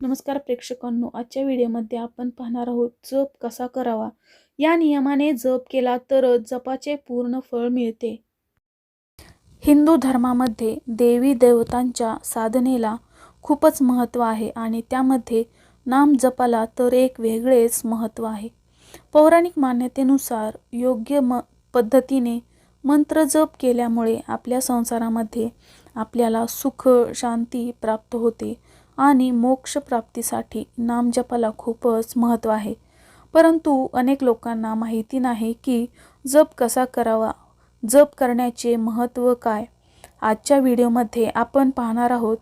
नमस्कार प्रेक्षकांनो आजच्या व्हिडिओमध्ये आपण पाहणार आहोत जप कसा करावा? या नियमाने जप केला तरच जपाचे पूर्ण फळ मिळते. हिंदू धर्मामध्ये देवी देवतांच्या साधनेला खूपच महत्त्व आहे आणि त्यामध्ये नाम जपाला तर एक वेगळेच महत्त्व आहे. पौराणिक मान्यतेनुसार योग्य म पद्धतीने मंत्र जप केल्यामुळे आपल्या संसारामध्ये आपल्याला सुख शांती प्राप्त होते. आणि मोक्षप्राप्तीसाठी नामजपाला खूपच महत्त्व आहे. परंतु अनेक लोकांना माहिती नाही की जप कसा करावा जप करण्याचे महत्त्व काय. आजच्या व्हिडिओमध्ये आपण पाहणार आहोत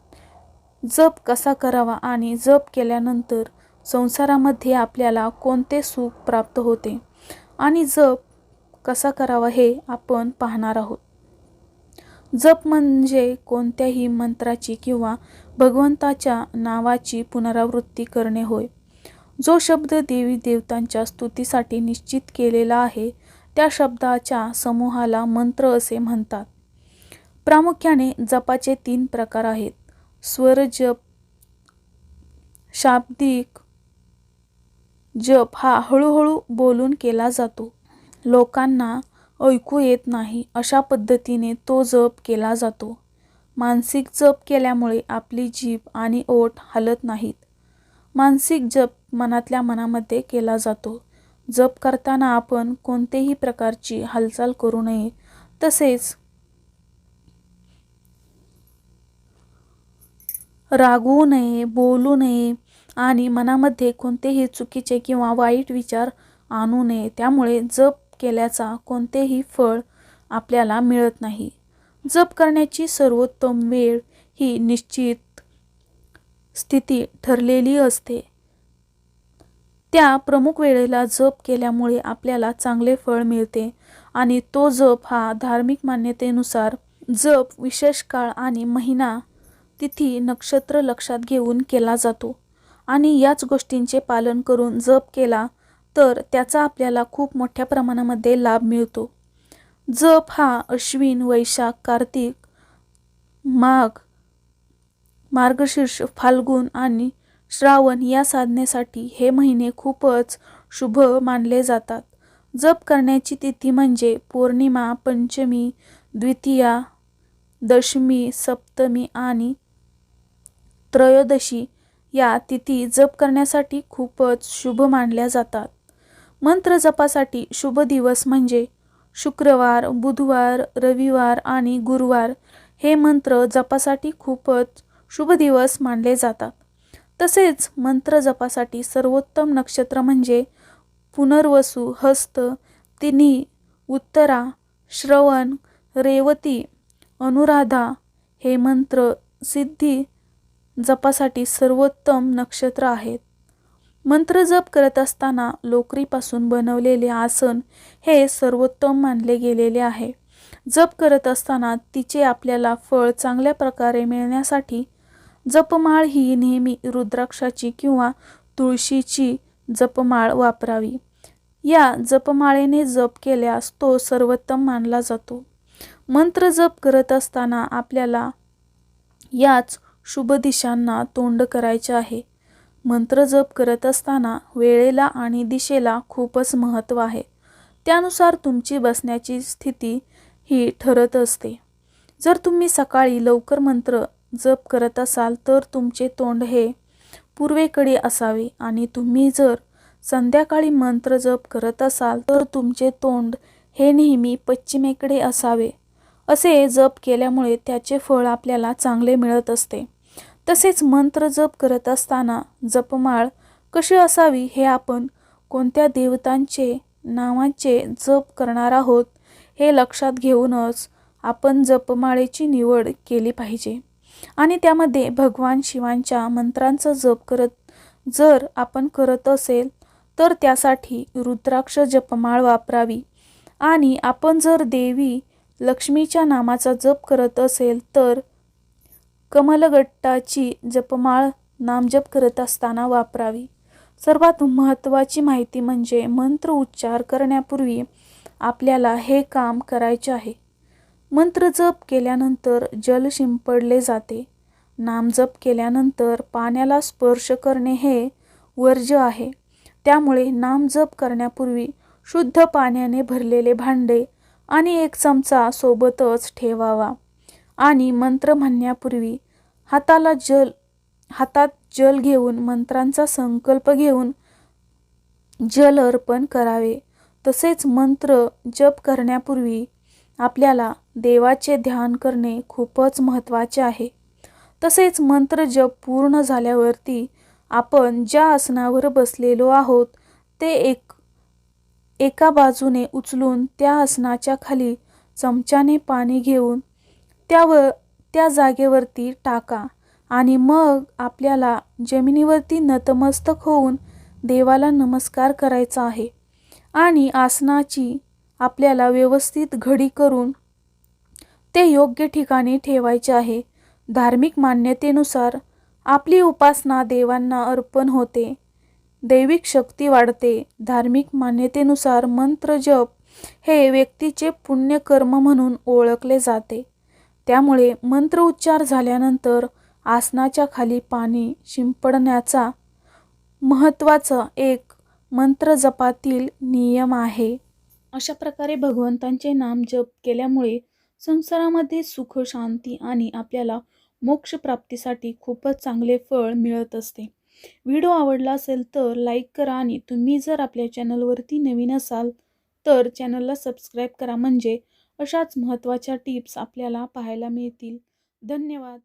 जप कसा करावा आणि जप केल्यानंतर संसारामध्ये आपल्याला कोणते सुख प्राप्त होते आणि जप कसा करावा हे आपण पाहणार आहोत. जप म्हणजे कोणत्याही मंत्राची किंवा भगवंताच्या नावाची पुनरावृत्ती करणे होय. जो शब्द देवी देवतांच्या स्तुतीसाठी निश्चित केलेला आहे त्या शब्दाच्या समूहाला मंत्र असे म्हणतात. प्रामुख्याने जपाचे तीन प्रकार आहेत. स्वर जप शाब्दिक जप हा हळूहळू बोलून केला जातो. लोकांना ऐकू येत नाही अशा पद्धतीने तो जप केला जातो. मानसिक जप केल्यामुळे आपली जीभ आणि ओठ हलत नाहीत. मानसिक जप मनातल्या मनामध्ये केला जातो. जप करताना आपण कोणतेही प्रकारची हालचाल करू नये. तसेच रागवू नये बोलू नये आणि मनामध्ये कोणतेही चुकीचे किंवा वाईट विचार आणू नये. त्यामुळे जप केल्याचा कोणतेही फळ आपल्याला मिळत नाही. जप करण्याची सर्वोत्तम वेळ ही निश्चित स्थिती ठरलेली असते. त्या प्रमुख वेळेला जप केल्यामुळे आपल्याला चांगले फळ मिळते आणि तो जप हा धार्मिक मान्यतेनुसार जप विशेष काळ आणि महिना तिथी नक्षत्र लक्षात घेऊन केला जातो आणि याच गोष्टींचे पालन करून जप केला तर त्याचा आपल्याला खूप मोठ्या प्रमाणामध्ये लाभ मिळतो. जप हा अश्विन वैशाख कार्तिक माघ मार्गशीर्ष फाल्गुन आणि श्रावण या साधनेसाठी हे महिने खूपच शुभ मानले जातात. जप करण्याची तिथी म्हणजे पौर्णिमा पंचमी द्वितीया दशमी सप्तमी आणि त्रयोदशी या तिथी जप करण्यासाठी खूपच शुभ मानल्या जातात. मंत्र जपासाठी शुभ दिवस म्हणजे शुक्रवार बुधवार रविवार आणि गुरुवार हे मंत्र जपासाठी खूपच शुभ दिवस मानले जातात. तसेच मंत्र जपासाठी सर्वोत्तम नक्षत्र म्हणजे पुनर्वसू हस्त तिन्ही उत्तरा श्रवण रेवती अनुराधा हे मंत्र सिद्धी जपासाठी सर्वोत्तम नक्षत्र आहेत. मंत्र जप करत असताना लोकरीपासून बनवलेले आसन हे सर्वोत्तम मानले गेलेले आहे. जप करत असताना तिचे आपल्याला फळ चांगल्या प्रकारे मिळण्यासाठी जपमाळ ही नेहमी रुद्राक्षाची किंवा तुळशीची जपमाळ वापरावी. या जपमाळेने जप केल्यास तो सर्वोत्तम मानला जातो. मंत्र जप करत असताना आपल्याला याच शुभ दिशांना तोंड करायचे आहे. मंत्र जप करत असताना वेळेला आणि दिशेला खूपच महत्त्व आहे. त्यानुसार तुमची बसण्याची स्थिती ही ठरत असते. जर तुम्ही सकाळी लवकर मंत्र जप करत असाल तर तुमचे तोंड हे पूर्वेकडे असावे आणि तुम्ही जर संध्याकाळी मंत्र जप करत असाल तर तुमचे तोंड हे नेहमी पश्चिमेकडे असावे. असे जप केल्यामुळे त्याचे फळ आपल्याला चांगले मिळत असते. तसेच मंत्र जप करत असताना जपमाळ कशी असावी हे आपण कोणत्या देवतांचे नावांचे जप करणार आहोत हे लक्षात घेऊनच आपण जपमाळेची निवड केली पाहिजे. आणि त्यामध्ये भगवान शिवांच्या मंत्रांचा जप करत जर आपण करत असेल तर त्यासाठी रुद्राक्ष जपमाळ वापरावी. आणि आपण जर देवी लक्ष्मीच्या नामाचा जप करत असेल तर कमलगट्टाची जपमाळ नामजप करत असताना वापरावी. सर्वात महत्त्वाची माहिती म्हणजे मंत्र उच्चार करण्यापूर्वी आपल्याला हे काम करायचे आहे. मंत्र जप केल्यानंतर जल शिंपडले जाते. नामजप केल्यानंतर पाण्याला स्पर्श करणे हे वर्ज्य आहे. त्यामुळे नामजप करण्यापूर्वी शुद्ध पाण्याने भरलेले भांडे आणि एक चमचा सोबतच ठेवावा. आणि मंत्र म्हणण्यापूर्वी हाताला जल हातात जल घेऊन मंत्रांचा संकल्प घेऊन जल अर्पण करावे. तसेच मंत्र जप करण्यापूर्वी आपल्याला देवाचे ध्यान करणे खूपच महत्त्वाचे आहे. तसेच मंत्र जप पूर्ण झाल्यावरती आपण ज्या आसनावर बसलेलो आहोत ते एक एका बाजूने उचलून त्या आसनाच्या खाली चमच्याने पाणी घेऊन त्यावर त्या जागेवरती टाका आणि मग आपल्याला जमिनीवरती नतमस्तक होऊन देवाला नमस्कार करायचा आहे. आणि आसनाची आपल्याला व्यवस्थित घडी करून ते योग्य ठिकाणी ठेवायचे आहे. धार्मिक मान्यतेनुसार आपली उपासना देवांना अर्पण होते. दैविक शक्ती वाढते. धार्मिक मान्यतेनुसार मंत्र जप हे व्यक्तीचे पुण्यकर्म म्हणून ओळखले जाते. त्यामुळे मंत्र उच्चार झाल्यानंतर आसनाच्या खाली पाणी शिंपडण्याचा महत्त्वाचा एक मंत्र जपातील नियम आहे. अशा प्रकारे भगवंतांचे नाम जप केल्यामुळे संसारामध्ये सुख शांती आणि आपल्याला मोक्षप्राप्तीसाठी खूपच चांगले फळ मिळत असते. व्हिडिओ आवडला असेल तर लाईक करा आणि तुम्ही जर आपल्या चॅनलवरती नवीन असाल तर चॅनलला सबस्क्राईब करा. म्हणजे अशाच महत्त्वाच्या टिप्स आपल्याला पाहायला मिळतील. धन्यवाद.